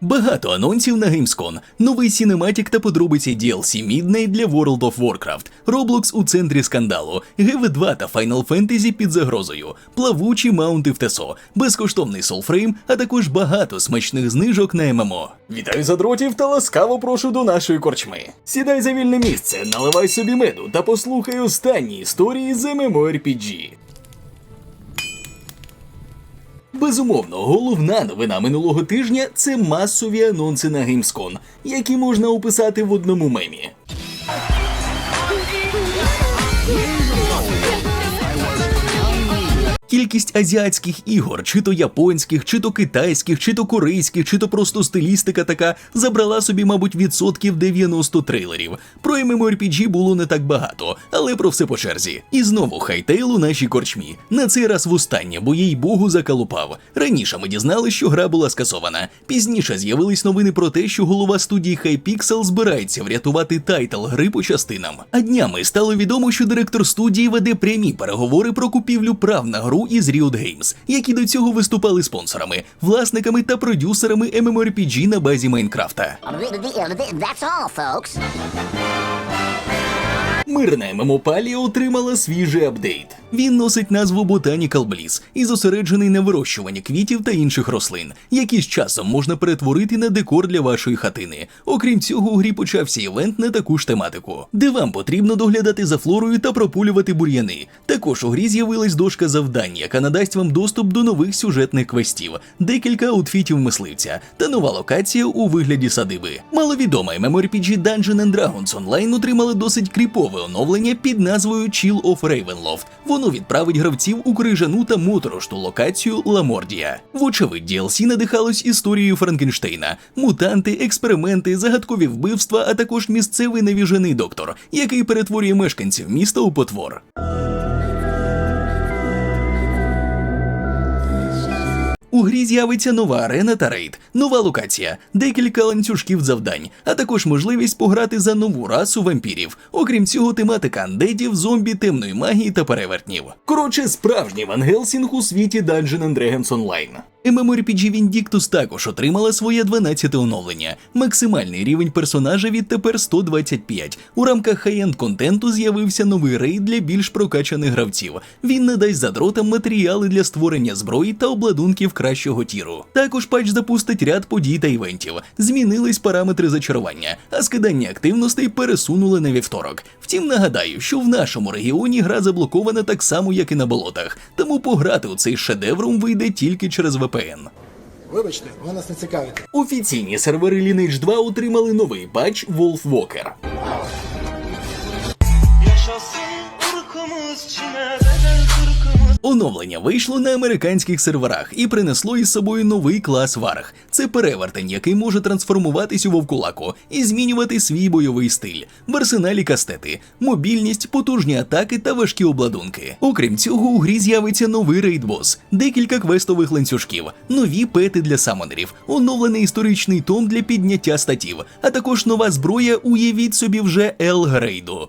Багато анонсів на Gamescom, новий сінематік та подробиці DLC Midnight для World of Warcraft, Roblox у центрі скандалу, GV2 та Final Fantasy під загрозою, плавучі маунти в ТЕСО, безкоштовний Soulframe, а також багато смачних знижок на ММО. Вітаю задротів та ласкаво прошу до нашої корчми. Сідай за вільне місце, наливай собі меду та послухай останні історії з MMORPG. Безумовно, головна новина минулого тижня це масові анонси на Gamescom, які можна описати в одному мемі. Кількість азіатських ігор, чи то японських, чи то китайських, чи то корейських, чи то просто стилістика така, забрала собі, мабуть, відсотків 90 трейлерів. Про MMORPG було не так багато, але про все по черзі. І знову хайтейл у нашій корчмі. На цей раз востаннє, бо їй богу закалупав. Раніше ми дізнали, що гра була скасована. Пізніше з'явились новини про те, що голова студії Hypixel збирається врятувати тайтл гри по частинам. А днями стало відомо, що директор студії веде прямі переговори про купівлю прав на гру із Riot Games, які до цього виступали спонсорами, власниками та продюсерами MMORPG на базі Майнкрафта. That's all, folks. Мирна ММО Палія отримала свіжий апдейт. Він носить назву Botanical Bliss і зосереджений на вирощуванні квітів та інших рослин, які з часом можна перетворити на декор для вашої хатини. Окрім цього, у грі почався івент на таку ж тематику, де вам потрібно доглядати за флорою та пропулювати бур'яни. Також у грі з'явилась дошка завдань, яка надасть вам доступ до нових сюжетних квестів, декілька аутфітів мисливця та нова локація у вигляді садиби. Маловідома MMORPG Dungeon and Dragons Online отримала досить кріпове оновлення під назвою Chill of Ravenloft. Воно відправить гравців у крижану та моторошну локацію Ламордія. Вочевидь, DLC надихалось історією Франкенштейна, мутанти, експерименти, загадкові вбивства, а також місцевий навіжений доктор, який перетворює мешканців міста у потвор. У грі з'явиться нова арена та рейд, нова локація, декілька ланцюжків завдань, а також можливість пограти за нову расу вампірів. Окрім цього, тематика андедів, зомбі, темної магії та перевертнів. Коротше, справжній Ван Гелсінг у світі Dungeon Dragons Online. MMORPG Vindictus також отримала своє 12 оновлення. Максимальний рівень персонажа відтепер 125. У рамках хай-енд контенту з'явився новий рейд для більш прокачаних гравців. Він надасть задротам матеріали для створення зброї та обладунків кращого тіру. Також патч запустить ряд подій та івентів. Змінились параметри зачарування, а скидання активностей пересунули на вівторок. Втім, нагадаю, що в нашому регіоні гра заблокована так само, як і на болотах, тому пограти у цей шедеврум вийде тільки через VPN. Вибачте, ви нас не цікавите. Офіційні сервери Lineage 2 отримали новий патч Wolf Оновлення вийшло на американських серверах і принесло із собою новий клас Варг. Це перевертень, який може трансформуватись у вовкулаку і змінювати свій бойовий стиль, в арсеналі кастети, мобільність, потужні атаки та важкі обладунки. Окрім цього, у грі з'явиться новий рейдбос, декілька квестових ланцюжків, нові пети для самонерів, оновлений історичний том для підняття статів, а також нова зброя. Уявіть собі вже Елгрейду.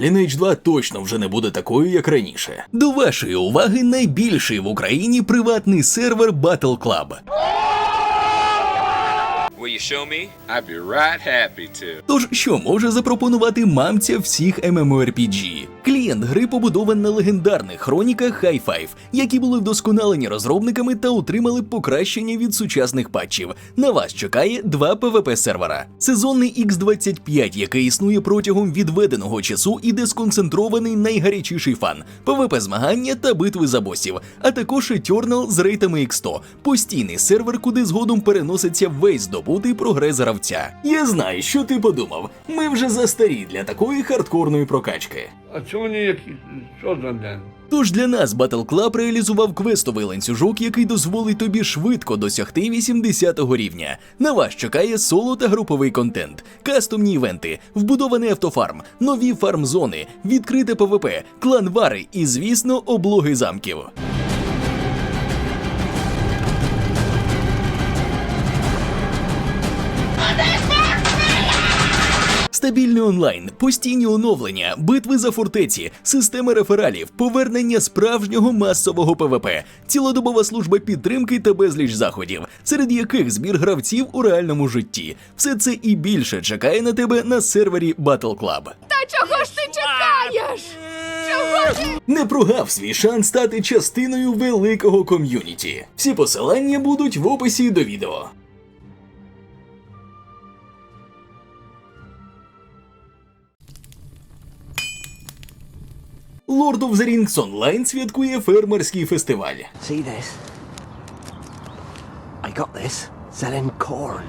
Lineage 2 точно вже не буде такою, як раніше. До вашої уваги найбільший в Україні приватний сервер Battle Club. Will you show me? I'd be right happy to. Тож, що може запропонувати мамця всіх MMORPG? Клієнт гри побудований на легендарних хроніках High-Five, які були вдосконалені розробниками та отримали покращення від сучасних патчів. На вас чекає два PvP сервера. Сезонний X25, який існує протягом відведеного часу і де сконцентрований найгарячіший фан, PvP змагання та битви за босів, а також Eternal з рейтами X100, постійний сервер, куди згодом переноситься весь здобутий прогрес гравця. Я знаю, що ти подумав. Ми вже застарі для такої хардкорної прокачки. А чому ніякі? Що за день? Тож для нас Battle Club реалізував квестовий ланцюжок, який дозволить тобі швидко досягти 80-го рівня. На вас чекає соло та груповий контент, кастомні івенти, вбудований автофарм, нові фарм-зони, відкрите ПВП, клан вари і, звісно, облоги замків. Стабільний онлайн, постійні оновлення, битви за фортеці, системи рефералів, повернення справжнього масового ПВП, цілодобова служба підтримки та безліч заходів, серед яких збір гравців у реальному житті. Все це і більше чекає на тебе на сервері Battle Club. Та чого ж ти чекаєш? Чого ти? Не прогав свій шанс стати частиною великого ком'юніті. Всі посилання будуть в описі до відео. Lord of the Rings Online святкує фермерський фестиваль. See this? I got this selling corn.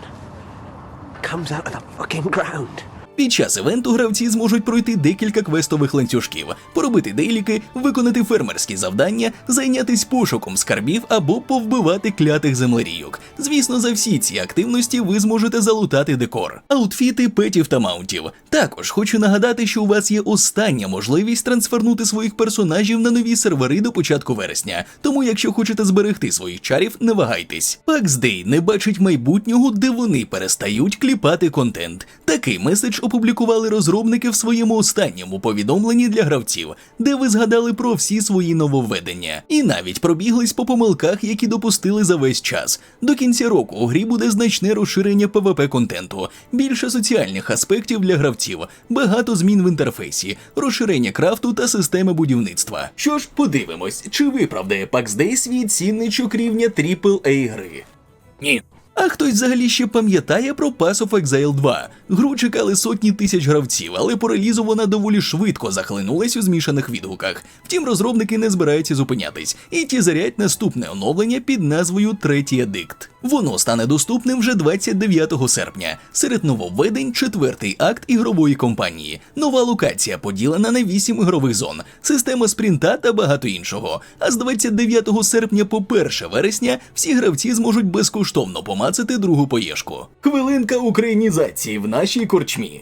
Comes out of the fucking ground. Під час івенту гравці зможуть пройти декілька квестових ланцюжків, поробити дейліки, виконати фермерські завдання, зайнятись пошуком скарбів або повбивати клятих землерійок. Звісно, за всі ці активності ви зможете залутати декор, аутфіти, петів та маунтів. Також хочу нагадати, що у вас є остання можливість трансфернути своїх персонажів на нові сервери до початку вересня. Тому, якщо хочете зберегти своїх чарів, не вагайтесь. Day не бачить майбутнього, де вони перестають кліпати контент. Такий меседж опублікували розробники в своєму останньому повідомленні для гравців, де ви згадали про всі свої нововведення, і навіть пробіглись по помилках, які допустили за весь час. До кінця року у грі буде значне розширення PvP контенту, більше соціальних аспектів для гравців, багато змін в інтерфейсі, розширення крафту та системи будівництва. Що ж, подивимось, чи виправдає PAX Day свій цінничок рівня AAA гри. Ні. А хтось взагалі ще пам'ятає про Pass of Exile 2. Гру чекали сотні тисяч гравців, але по релізу вона доволі швидко захлинулась у змішаних відгуках. Втім, розробники не збираються зупинятись і тізарять наступне оновлення під назвою Третій Адикт. Воно стане доступним вже 29 серпня. Серед нововведень четвертий акт ігрової кампанії, нова локація поділена на 8 ігрових зон, система спринта та багато іншого. А з 29 серпня по 1 вересня всі гравці зможуть безкоштовно помацати другу поєшку. Хвилинка українізації в нашій корчмі.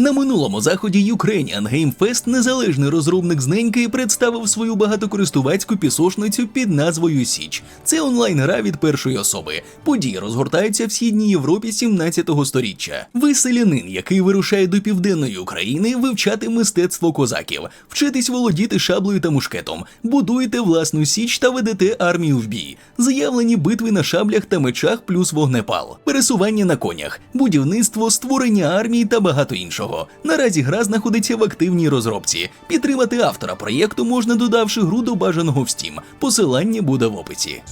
На минулому заході Ukrainian Game Fest незалежний розробник з Неньки представив свою багатокористувацьку пісошницю під назвою Січ. Це онлайн-гра від першої особи. Події розгортаються в східній Європі 17 сторіччя. Ви селянин, який вирушає до південної України вивчати мистецтво козаків, вчитись володіти шаблею та мушкетом, будуєте власну січ та ведете армію в бій. Заявлені битви на шаблях та мечах плюс вогнепал, пересування на конях, будівництво, створення армії та багато іншого. Наразі гра знаходиться в активній розробці. Підтримати автора проєкту можна додавши гру до бажаного в Steam. Посилання буде в описі.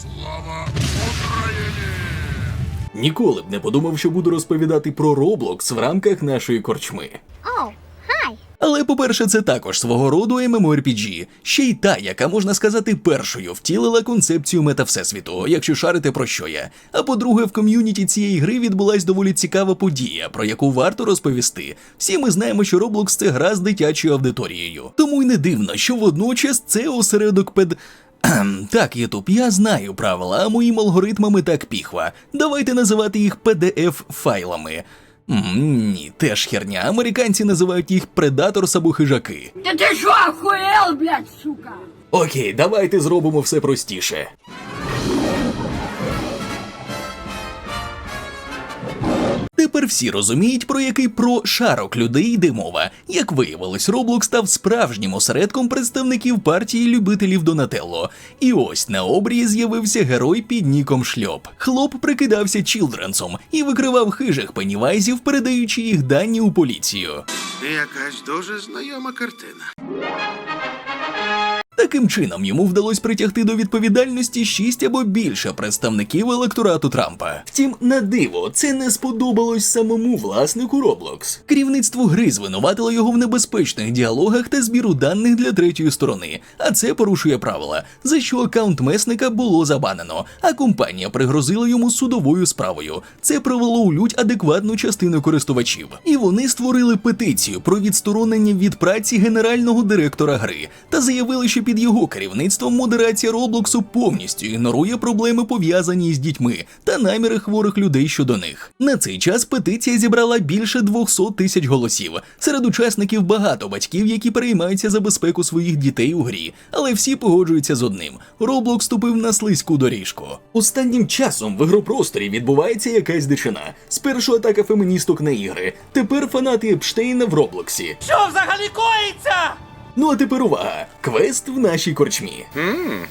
Ніколи б не подумав, що буду розповідати про Roblox в рамках нашої корчми. Хай. Але, по-перше, це також свого роду MMORPG, ще й та, яка можна сказати, першою втілила концепцію метавсесвіту, якщо шарите про що я. А по-друге, в ком'юніті цієї гри відбулась доволі цікава подія, про яку варто розповісти. Всі ми знаємо, що Roblox – це гра з дитячою аудиторією. Тому й не дивно, що водночас це осередок пед. Так, Ютуб, я знаю правила, а моїм алгоритмами так піхва. Давайте називати їх pdf файлами. Ні, теж херня. Американці називають їх предаторс або хижаки. Та ти що, охуєл, блядь, сука? Окей, давайте зробимо все простіше. Тепер всі розуміють, про який прошарок людей йде мова. Як виявилось, Roblox став справжнім осередком представників партії любителів Донателло. І ось на обрії з'явився герой під ніком Шльоп. Хлоп прикидався чілдренсом і викривав хижих пенівайзів, передаючи їх дані у поліцію. Якась дуже знайома картина. Таким чином йому вдалося притягти до відповідальності шість або більше представників електорату Трампа. Втім, на диво, це не сподобалось самому власнику Roblox. Керівництво гри звинуватило його в небезпечних діалогах та збіру даних для третьої сторони, а це порушує правила, за що аккаунт месника було забанено, а компанія пригрозила йому судовою справою. Це привело у лють адекватну частину користувачів, і вони створили петицію про відсторонення від праці генерального директора гри та заявили, що під його керівництвом модерація Роблоксу повністю ігнорує проблеми пов'язані з дітьми та наміри хворих людей щодо них. На цей час петиція зібрала більше 200 тисяч голосів. Серед учасників багато батьків, які переймаються за безпеку своїх дітей у грі, але всі погоджуються з одним: Роблокс ступив на слизьку доріжку. Останнім часом в ігропросторі відбувається якась дичина. Спершу атака феміністок на ігри, тепер фанати Епштейна в Роблоксі. Що взагалі коїться? Ну а тепер увага! Квест в нашій корчмі.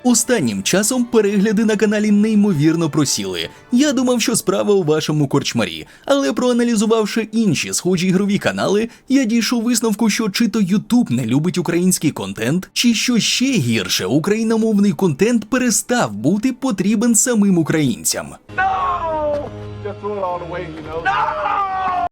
Останнім часом перегляди на каналі неймовірно просіли. Я думав, що справа у вашому корчмарі, але проаналізувавши інші схожі ігрові канали, я дійшов висновку, що чи то Ютуб не любить український контент, чи що ще гірше, україномовний контент перестав бути потрібен самим українцям.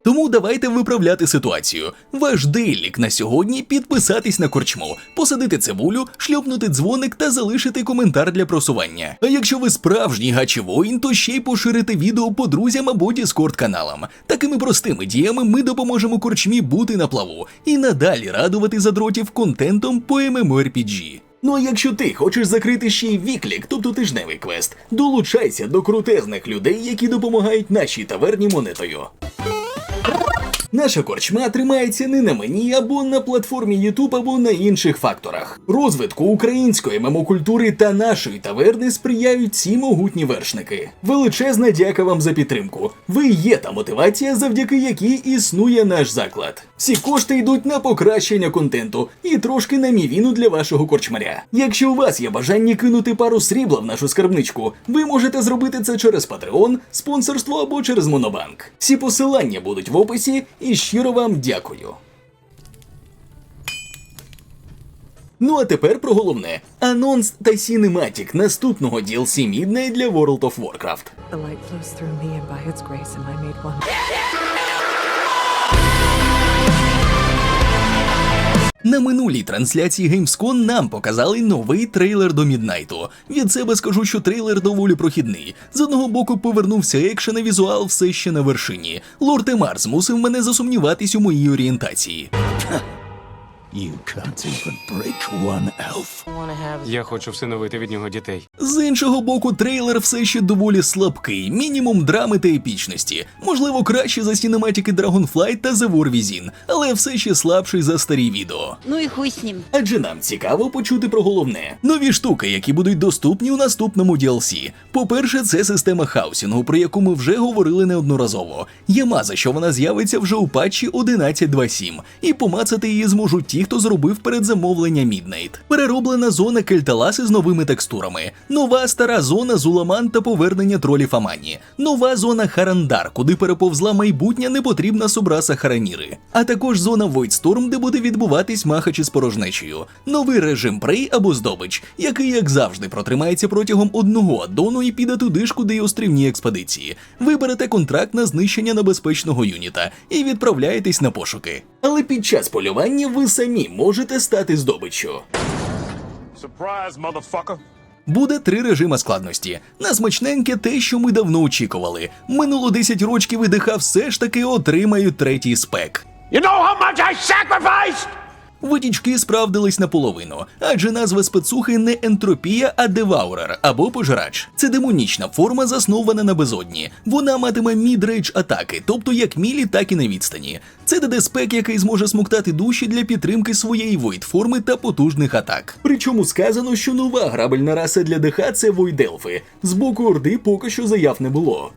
Тому давайте виправляти ситуацію. Ваш дейлік на сьогодні підписатись на корчму, посадити цибулю, шльопнути дзвоник та залишити коментар для просування. А якщо ви справжній гачі воїн, то ще й поширити відео по друзям або Діскорд каналам. Такими простими діями ми допоможемо корчмі бути на плаву і надалі радувати задротів контентом по MMORPG. Ну а якщо ти хочеш закрити ще й віклік, тобто тижневий квест, долучайся до крутезних людей, які допомагають нашій таверні монетою. Oh! Наша корчма тримається не на мені або на платформі YouTube, або на інших факторах. Розвитку української мемокультури та нашої таверни сприяють ці могутні вершники. Величезна дяка вам за підтримку. Ви є та мотивація, завдяки якій існує наш заклад. Всі кошти йдуть на покращення контенту і трошки на мівіну для вашого корчмаря. Якщо у вас є бажання кинути пару срібла в нашу скарбничку, ви можете зробити це через Patreon, спонсорство або через Монобанк. Всі посилання будуть в описі і щиро вам дякую. Ну а тепер про головне: анонс та сінематік наступного DLC Midnight для World of Warcraft. The light flows through me, and by its grace am I made one. На минулій трансляції Gamescom нам показали новий трейлер до Міднайту. Від себе скажу, що трейлер доволі прохідний. З одного боку повернувся екшен, і візуал все ще на вершині. Лорд Емар змусив мене засумніватись у моїй орієнтації. Я хочу всиновити від нього дітей. З іншого боку, трейлер все ще доволі слабкий, мінімум драми та епічності. Можливо, краще за сінематики Dragonflight та The War Within, але все ще слабший за старі відео. Ну і хуй з ним. Адже нам цікаво почути про головне. Нові штуки, які будуть доступні у наступному DLC. По-перше, це система хаусінгу, про яку ми вже говорили неодноразово. Є маза, що вона з'явиться вже у патчі 11.2.7, і помацати її зможуть ті, хто зробив передзамовлення Midnight. Перероблена зона Кельталаси з новими текстурами, нова стара зона Зуламан та повернення тролів Амані, нова зона Харандар, куди переповзла майбутня непотрібна Собраса Хараніри, а також зона Voidstorm, де буде відбуватись махачі з порожнечею, новий режим Прей або здобич, який, як завжди, протримається протягом одного аддону і піде туди ж, куди й острівні експедиції. Виберете контракт на знищення небезпечного юніта і відправляєтесь на пошуки. Але під час полювання ви самі можете стати здобиччю. Буде три режима складності. На смачненьке те, що ми давно очікували. Минуло 10 рочків і ДХ все ж таки отримають третій спек. You know how much I sacrificed? Витічки справдились наполовину, адже назва спецухи не ентропія, а деваурер або пожирач. Це демонічна форма, заснована на безодні. Вона матиме мідрейдж атаки, тобто як мілі, так і на відстані. Це ДД спек, який зможе смоктати душі для підтримки своєї войд форми та потужних атак. Причому сказано, що нова грабельна раса для ДХ це войделфи. З боку Орди поки що заяв не було.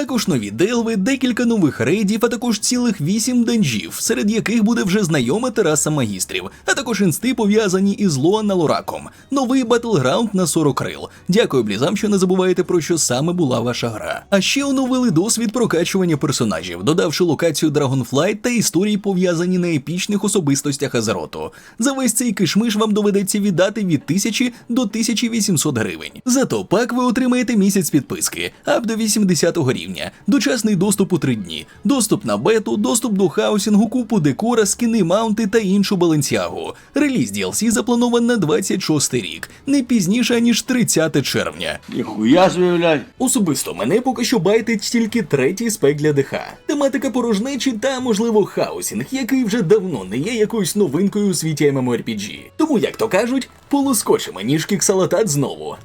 Також нові делви, декілька нових рейдів, а також цілих вісім денжів, серед яких буде вже знайома тераса магістрів, а також інсти пов'язані із Лоана Лораком. Новий батлграунд на 40 крил. Дякую блізам, що не забуваєте про що саме була ваша гра. А ще оновили досвід прокачування персонажів, додавши локацію Dragonflight та історії пов'язані на епічних особистостях Азероту. За весь цей кишмиш вам доведеться віддати від 1000 до 1800 гривень. Зато пак ви отримаєте місяць підписки, ап до 80 рівня рівня, дочасний доступ у 3 дні, доступ на бету, доступ до хаусінгу, купу декора, скини маунти та іншу балансіагу. Реліз DLC запланований на 26 рік, не пізніше ніж 30 червня. Ніхуя блядь. Особисто мене поки що байтить тільки третій спек для ДХ. Тематика порожнечі та, можливо, хаусінг, який вже давно не є якоюсь новинкою у світі MMORPG. Тому, як то кажуть, полоскочимо ніжки ксалатат знову.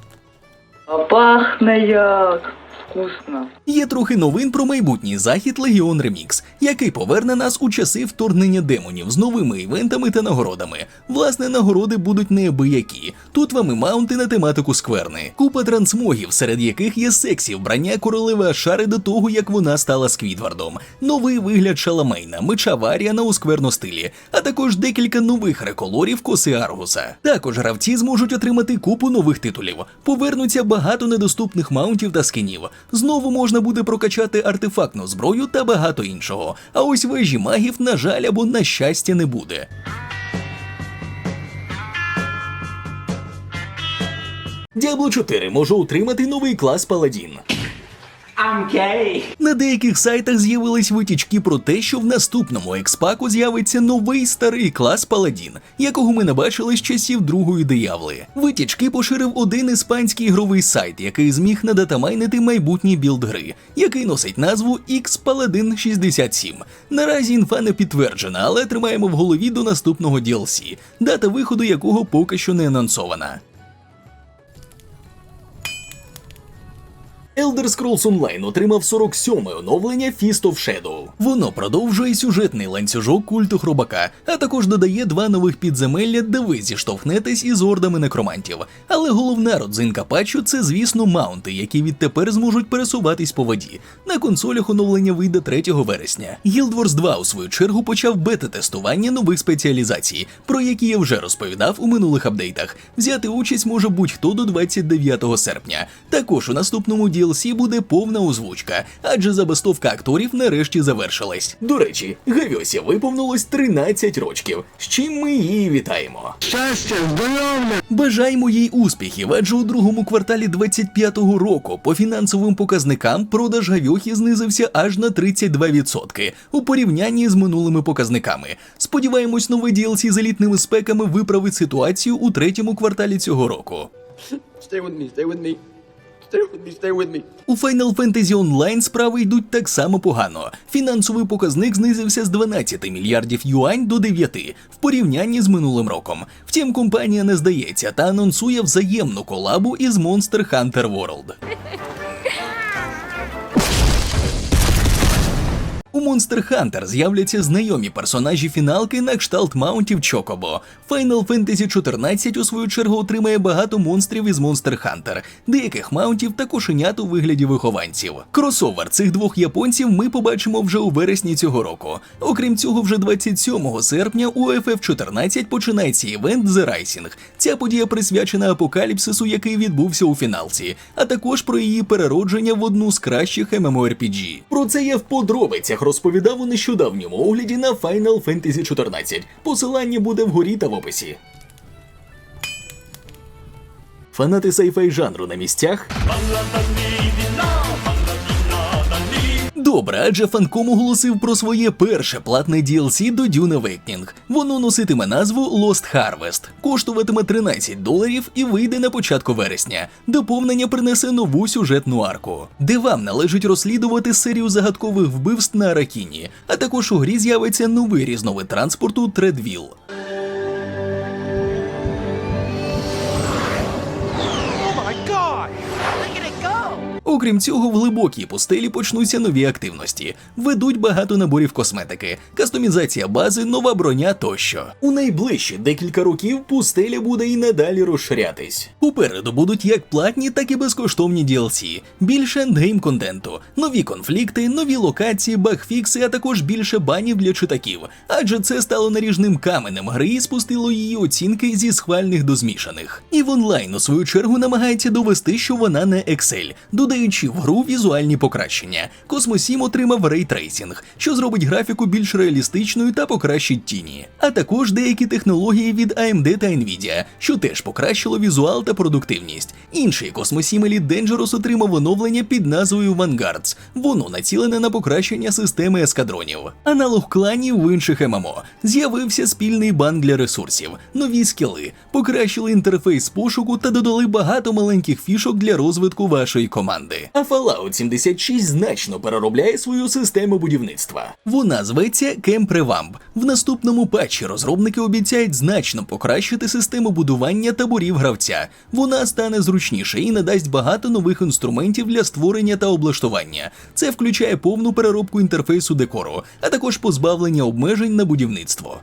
А пахне як вкусно. Є трохи новин про майбутній захід Легіон Ремікс, який поверне нас у часи вторгнення демонів з новими івентами та нагородами. Власне, нагороди будуть неабиякі. Тут вам і маунти на тематику скверни, купа трансмогів, серед яких є сексі вбрання королеви Ашари до того, як вона стала Сквідвардом, новий вигляд Шаламейна, меча Варіана у скверно стилі, а також декілька нових реколорів коси Аргуса. Також гравці зможуть отримати купу нових титулів. Повернуться багато недоступних маунтів та скинів. Знову можна буде прокачати артефактну зброю та багато іншого. А ось вежі магів, на жаль, або на щастя, не буде. Діабло 4 може отримати новий клас Паладін. На деяких сайтах з'явились витічки про те, що в наступному експаку з'явиться новий старий клас Паладін, якого ми не бачили з часів другої диявли. Витічки поширив один іспанський ігровий сайт, який зміг надатамайнити майбутній білд гри, який носить назву X Paladin 67. Наразі інфа не підтверджена, але тримаємо в голові до наступного DLC, дата виходу якого поки що не анонсована. Elder Scrolls Online отримав 47-ме оновлення Feast of Shadow. Воно продовжує сюжетний ланцюжок культу хробака, а також додає два нових підземелля, де ви зіштовхнетесь із ордами некромантів. Але головна родзинка патчу це, звісно, маунти, які відтепер зможуть пересуватись по воді. На консолях оновлення вийде 3 вересня. Guild Wars 2, у свою чергу, почав бета-тестування нових спеціалізацій, про які я вже розповідав у минулих апдейтах. Взяти участь може будь-хто до 29 серпня. Також у наступному DLC буде повна озвучка, адже забастовка акторів нарешті завершилась. До речі, Гавьосі виповнилось 13 рочків, з чим ми її вітаємо. Щастя, здоров'я! Бажаємо їй успіхів, адже у другому кварталі 25-го року по фінансовим показникам продаж гавьохи знизився аж на 32% у порівнянні з минулими показниками. Сподіваємось, новий DLC з елітними спеками виправить ситуацію у третьому кварталі цього року. Stay with me, stay with me. У Final Fantasy Online справи йдуть так само погано. Фінансовий показник знизився з 12 мільярдів юань до 9 в порівнянні з минулим роком. Втім, компанія не здається та анонсує взаємну колабу із Monster Hunter World. У Monster Hunter з'являться знайомі персонажі фіналки на кшталт маунтів Чокобо. Final Fantasy 14 у свою чергу отримає багато монстрів із Monster Hunter, деяких маунтів та кошенят у вигляді вихованців. Кросовер цих двох японців ми побачимо вже у вересні цього року. Окрім цього, вже 27 серпня у FF14 починається івент The Rising. Ця подія присвячена апокаліпсису, який відбувся у фіналці, а також про її переродження в одну з кращих MMORPG. Про це я в подробицях розповідав у нещодавньому огляді на Final Fantasy 14. Посилання буде вгорі та в описі. Фанати сайфай жанру на місцях. Добре, адже Фанком оголосив про своє перше платне DLC до Dune Awakening. Воно носитиме назву Lost Harvest, коштуватиме 13 доларів і вийде на початку вересня. Доповнення принесе нову сюжетну арку, де вам належить розслідувати серію загадкових вбивств на Аракіні, а також у грі з'явиться новий різновид транспорту Тредвіл. Окрім цього, в глибокій пустелі почнуться нові активності. Ведуть багато наборів косметики, кастомізація бази, нова броня тощо. У найближчі декілька років пустеля буде і надалі розширятись. Упереду будуть як платні, так і безкоштовні DLC, більше ендгейм контенту, нові конфлікти, нові локації, багфікси, а також більше банів для читаків. Адже це стало наріжним каменем гри і спустило її оцінки зі схвальних до змішаних. І в онлайн, у свою чергу, намагається довести, що вона не Excel, додаючи в гру візуальні покращення. Cosmos 7 отримав рейтрейсінг, що зробить графіку більш реалістичною та покращить тіні. А також деякі технології від AMD та Nvidia, що теж покращило візуал та продуктивність. Інший Cosmos 7 Elite Dangerous отримав оновлення під назвою Vanguards. Воно націлене на покращення системи ескадронів. Аналог кланів в інших ММО. З'явився спільний банк для ресурсів, нові скіли, покращили інтерфейс пошуку та додали багато маленьких фішок для розвитку вашої команди. А Fallout 76 значно переробляє свою систему будівництва. Вона зветься Camp Revamp. В наступному патчі розробники обіцяють значно покращити систему будування таборів гравця. Вона стане зручніше і надасть багато нових інструментів для створення та облаштування. Це включає повну переробку інтерфейсу декору, а також позбавлення обмежень на будівництво.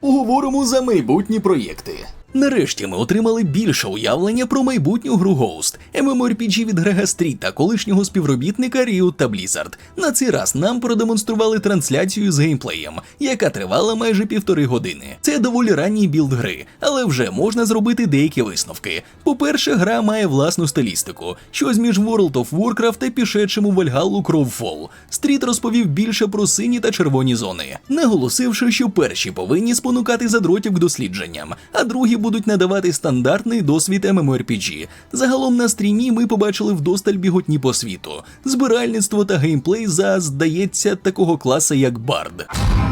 Говоримо за майбутні проєкти. Нарешті ми отримали більше уявлення про майбутню гру Ghost, MMORPG від Грега та колишнього співробітника Riot та Blizzard. На цей раз нам продемонстрували трансляцію з геймплеєм, яка тривала майже півтори години. Це доволі ранній білд гри, але вже можна зробити деякі висновки. По-перше, гра має власну стилістику, щось між World of Warcraft та пішедшим у Вальгаллу Кровфол. Стріт розповів більше про сині та червоні зони, наголосивши, що перші повинні спонукати задротів к дослідженням, а другі будуть надавати стандартний досвід MMORPG. Загалом на стрімі ми побачили вдосталь біготні по світу, збиральництво та геймплей за, здається, такого класа як Bard.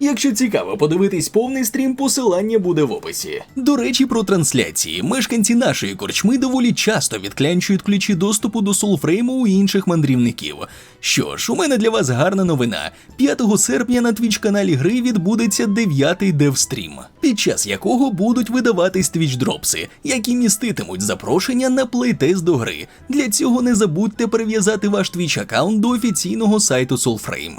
Якщо цікаво подивитись повний стрім, посилання буде в описі. До речі, про трансляції. Мешканці нашої корчми доволі часто відклянчують ключі доступу до солфрейму у інших мандрівників. Що ж, у мене для вас гарна новина. 5 серпня на твіч каналі гри відбудеться 9-й девстрім, під час якого будуть видаватись твіч дропси, які міститимуть запрошення на плейтест до гри. Для цього не забудьте прив'язати ваш твіч аккаунт до офіційного сайту Soulframe.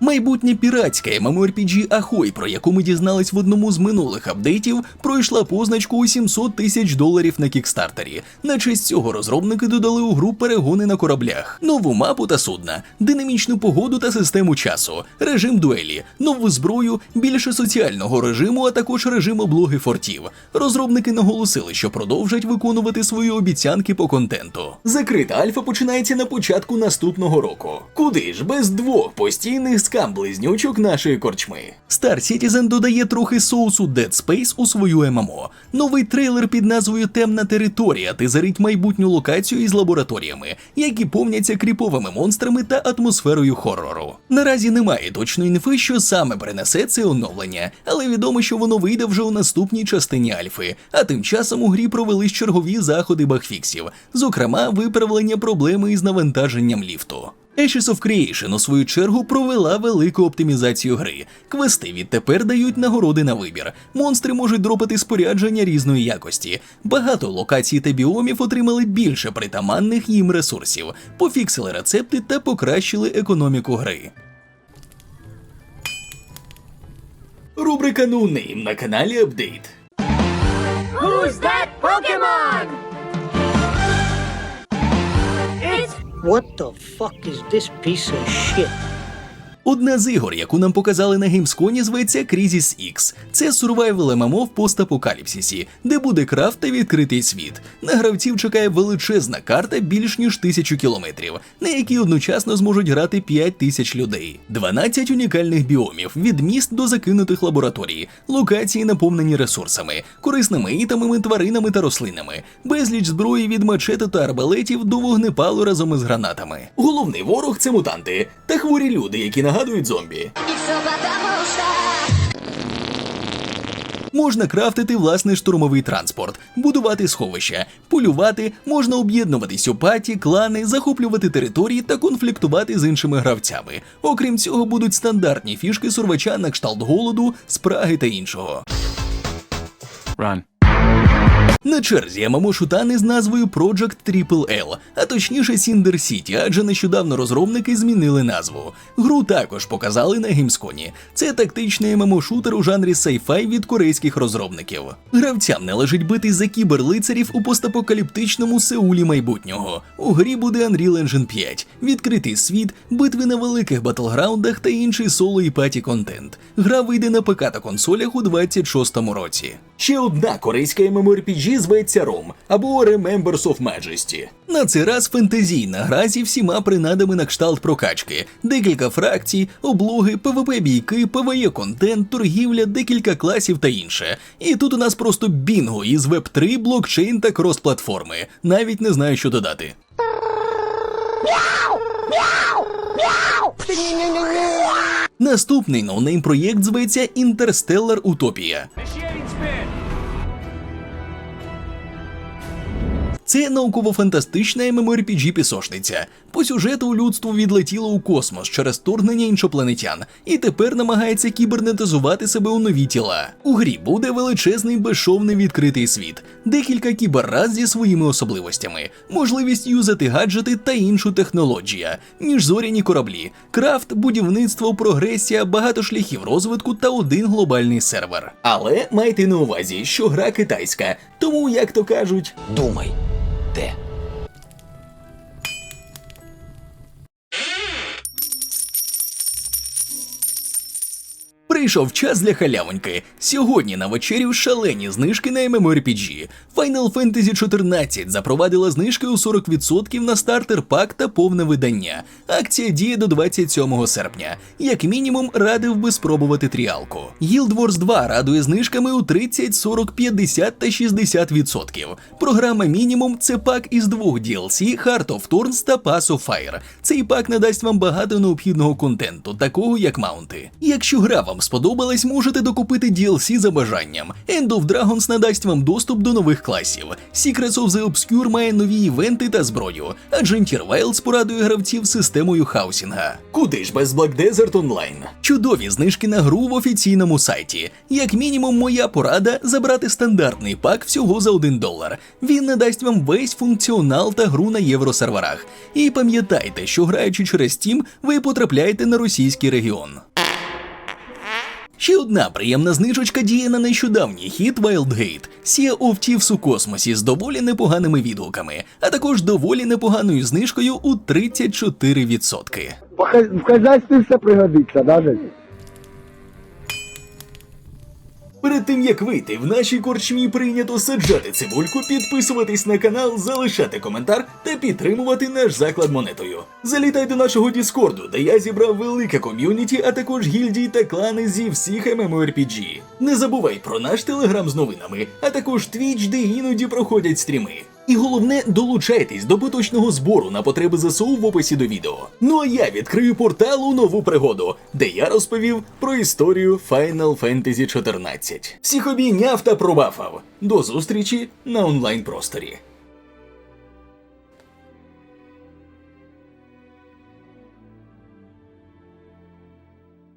Майбутнє піратська MMORPG Ахой, про яку ми дізнались в одному з минулих апдейтів, пройшла позначку у 700 тисяч доларів на кікстартері. На честь цього розробники додали у гру перегони на кораблях, нову мапу та судна, динамічну погоду та систему часу, режим дуелі, нову зброю, більше соціального режиму, а також режим облоги фортів. Розробники наголосили, що продовжать виконувати свої обіцянки по контенту. Закрита альфа починається на початку наступного року. Куди ж без двох постійних скам-близнючок нашої корчми. Star Citizen додає трохи соусу Dead Space у свою ММО. Новий трейлер під назвою Темна територія тизерить майбутню локацію із лабораторіями, які повняться кріповими монстрами та атмосферою хорору. Наразі немає точної інфи, що саме принесе це оновлення, але відомо, що воно вийде вже у наступній частині альфи. А тим часом у грі провелись чергові заходи багфіксів, зокрема виправлення проблеми із навантаженням ліфту. Ashes of Creation у свою чергу провела велику оптимізацію гри. Квести відтепер дають нагороди на вибір. Монстри можуть дропати спорядження різної якості. Багато локацій та біомів отримали більше притаманних їм ресурсів, пофіксили рецепти та покращили економіку гри. Рубрика No Name на каналі Апдейт. Who's that Pokemon? What the fuck is this piece of shit? Одна з ігор, яку нам показали на геймсконі, зветься Crisis X. Це survival MMO в постапокаліпсисі, де буде крафт та відкритий світ. На гравців чекає величезна карта більш ніж тисячу кілометрів, на якій одночасно зможуть грати 5 тисяч людей, 12 унікальних біомів від міст до закинутих лабораторій, локації наповнені ресурсами, корисними ітамами, тваринами та рослинами, безліч зброї від мачете та арбалетів до вогнепалу разом із гранатами. Головний ворог це мутанти та хворі люди, які нагадують зомбі. Можна крафтити власний штурмовий транспорт, будувати сховища, полювати, можна об'єднуватись у паті, клани, захоплювати території та конфліктувати з іншими гравцями. Окрім цього, будуть стандартні фішки сурвача на кшталт голоду, спраги та іншого. Run. На черзі ММО шутани з назвою Project Triple L, а точніше Cinder City, адже нещодавно розробники змінили назву. Гру також показали на Геймсконі. Це тактичний ММО-шутер у жанрі sci-fi від корейських розробників. Гравцям належить бити за кіберлицарів у постапокаліптичному Сеулі майбутнього. У грі буде Unreal Engine 5, відкритий світ, битви на великих батлграундах та інший соло і паті контент. Гра вийде на ПК та консолях у 26-му році. Ще одна корейська MMORPG зветься ROM або Remembers of Majesty. На цей раз фентезійна гра зі всіма принадами на кшталт прокачки, декілька фракцій, облоги, PvP бійки, PvE контент, торгівля, декілька класів та інше. І тут у нас просто бінго із Web 3, блокчейн та крос-платформи. Навіть не знаю, що додати. Наступний ноунейм проєкт зветься Interstellar Utopia. Це науково-фантастична MMORPG пісошниця. По сюжету людство відлетіло у космос через вторгнення іншопланетян і тепер намагається кібернетизувати себе у нові тіла. У грі буде величезний безшовний відкритий світ, декілька кіберраз зі своїми особливостями, можливість юзати гаджети та іншу технологію, міжзоряні кораблі, крафт, будівництво, прогресія, багато шляхів розвитку та один глобальний сервер. Але майте на увазі, що гра китайська, тому як то кажуть. Думай. Де? Прийшов час для халявоньки. Сьогодні на вечерю шалені знижки на MMORPG. Final Fantasy 14 запровадила знижки у 40% на стартер пак та повне видання. Акція діє до 27 серпня. Як мінімум, радив би спробувати тріалку. Guild Wars 2 радує знижками у 30, 40, 50 та 60%. Програма мінімум це пак із двох DLC Heart of Thorns та Pass of Fire. Цей пак надасть вам багато необхідного контенту, такого як маунти. Якщо гра вам сподобалась, можете докупити DLC за бажанням. End of Dragons надасть вам доступ до нових класів. Secrets of the Obscure має нові івенти та зброю, а Gentir Wilds порадує гравців системою хаусінга. Куди ж без Black Desert Online? Чудові знижки на гру в офіційному сайті. Як мінімум, моя порада забрати стандартний пак всього за 1 долар. Він надасть вам весь функціонал та гру на євросерверах. І пам'ятайте, що граючи через Steam, ви потрапляєте на російський регіон. Ще одна приємна знижечка діє на нещодавній хіт Wildgate of Thieves у космосі з доволі непоганими відгуками, а також доволі непоганою знижкою у 34%. В хазяйстві все пригодиться, даже. Перед тим як вийти, в нашій корчмі прийнято саджати цибульку, підписуватись на канал, залишати коментар та підтримувати наш заклад монетою. Залітай до нашого Діскорду, де я зібрав велике ком'юніті, а також гільдії та клани зі всіх MMORPG. Не забувай про наш телеграм з новинами, а також твіч, де іноді проходять стріми. І головне, долучайтесь до поточного збору на потреби ЗСУ в описі до відео. Ну а я відкрию портал у нову пригоду, де я розповів про історію Final Fantasy 14. Всіх обійняв та пробафав. До зустрічі на онлайн просторі.